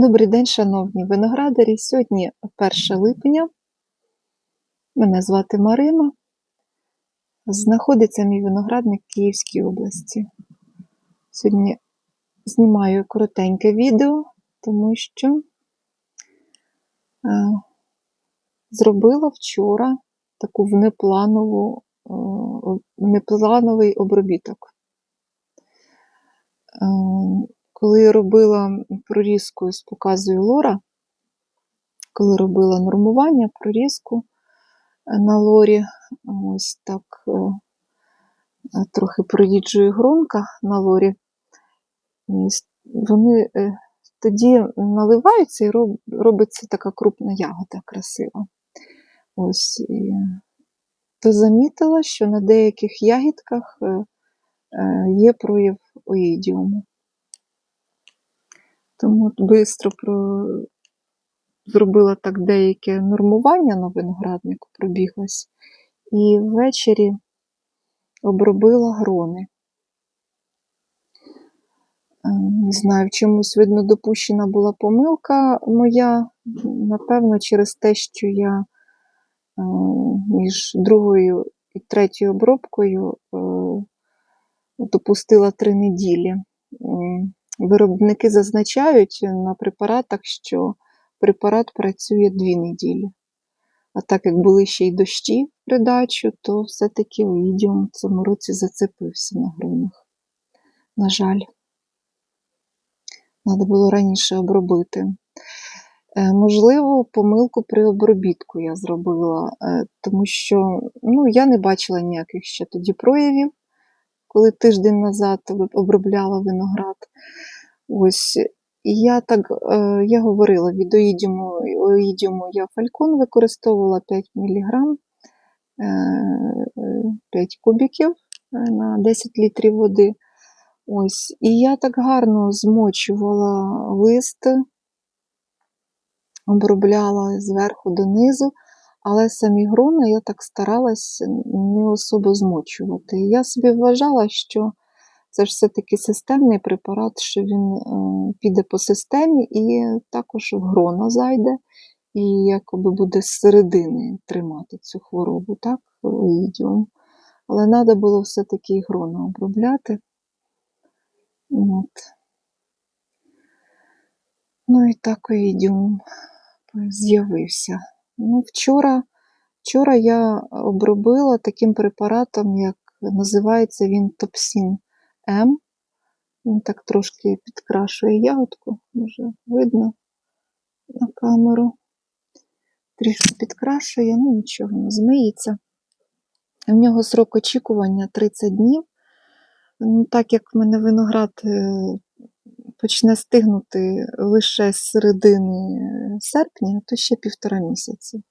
Добрий день, шановні виноградарі. Сьогодні 1 липня. Мене звати Марина. Знаходиться мій виноградник в Київській області. Сьогодні знімаю коротеньке відео, тому що е, зробила вчора таку внепланову, е, внеплановий обробіток. Е, коли робила прорізку з показою лора, коли робила нормування, прорізку на лорі, ось так е, трохи проїджує гронка на лорі, вони е, тоді наливаються і робиться така крупна ягода красива. Ось, і, то замітила, що на деяких ягідках е, е, є прояв оїдіуму. Тому швидко про... зробила так деяке нормування на винограднику, пробіглась, і ввечері обробила грони. Е, Не знаю, в чомусь, видно, допущена була помилка моя. Напевно, через те, що я е, між другою і третьою обробкою е, допустила три неділі. Виробники зазначають на препаратах, що препарат працює дві неділі. А так як були ще й дощі в придачу, то все-таки оїдіум в цьому році зацепився на гронах. На жаль, треба було раніше обробити. Е, Можливо, помилку при обробітку я зробила, е, тому що ну, я не бачила ніяких ще тоді проявів, коли тиждень назад обробляла виноград. Ось. І я так е, я говорила від оїдіуму, оїдіуму я фалькон використовувала 5 мг, 5 кубиків е, на 10 літрів води. Ось. І я так гарно змочувала лист, обробляла зверху донизу, але самі грони я так старалась не особо змочувати. Я собі вважала, що це ж все-таки системний препарат, що він е, піде по системі і також в грона зайде, і якоби буде з середини тримати цю хворобу, так, оїдіум. Але треба було все-таки і грона обробляти. От. Ну і так оїдіум з'явився. Ну, вчора, вчора я обробила таким препаратом, як називається він Топсін М. Він так трошки підкрашує ягодку, може видно на камеру. Трішки підкрашує, ну нічого, не змиється. В нього срок очікування 30 днів. Ну, так як в мене виноград е, почне стигнути лише з середини серпня, то ще півтора місяці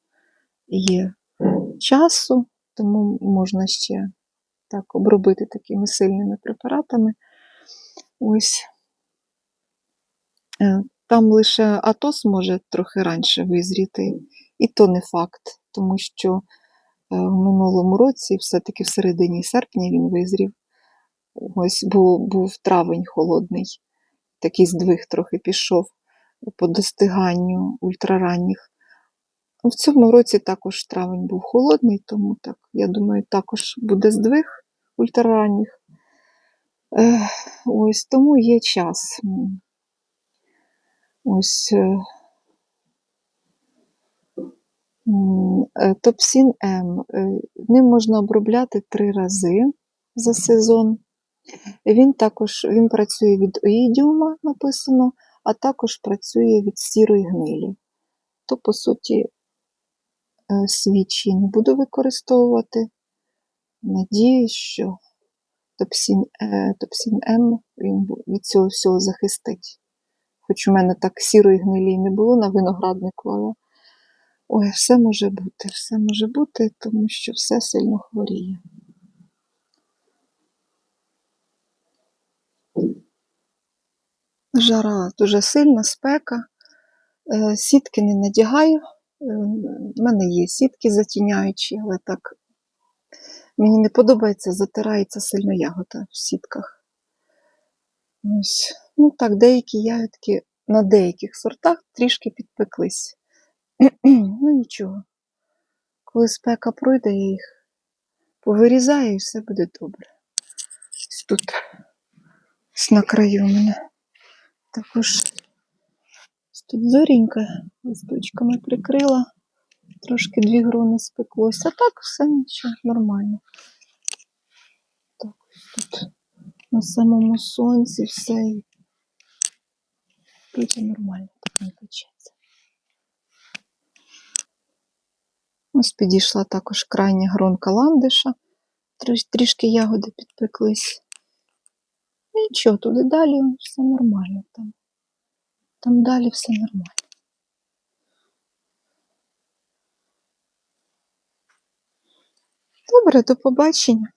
є часу, тому можна ще так обробити такими сильними препаратами. Ось. Е, Там лише атос може трохи раніше визріти, і то не факт, тому що е, в минулому році, все-таки в середині серпня він визрів. Ось був, був травень холодний, такий здвиг трохи пішов по достиганню ультраранніх. В цьому році також травень був холодний, тому так, я думаю, також буде здвиг ультраранніх. Е, Ось тому є час. Ось е, е, Топсін М. Ним можна обробляти три рази за сезон. Він також він працює від оїдіума, написано, а також працює від сірої гнилі. То, по суті, е, свічі не буду використовувати. Надіюсь, що Топсін, е, Топсін М він від цього всього захистить. Хоч у мене так сірої гнилі не було на винограднику, але ой, все може бути, все може бути, тому що все сильно хворіє. Жара дуже сильна, спека. Е, Сітки не надягаю. У мене є сітки затіняючі, але так мені не подобається, затирається сильно ягода в сітках. Ось. Ну так, деякі ягодки на деяких сортах трішки підпеклись. ну нічого. Коли спека пройде, я їх повирізаю і все буде добре. Ось тут ось на краю мене також тут зорінька листочками прикрила. Трошки дві грони спеклося. А так все нічого, нормально. Так, тут на самому сонці все і нормально так не печеться. Ось підійшла також крайня гронка ландиша. Тріш- Трішки ягоди підпеклись. Ну, Нічого, туди далі все нормально там. Там далі все нормально. Добре, до побачення.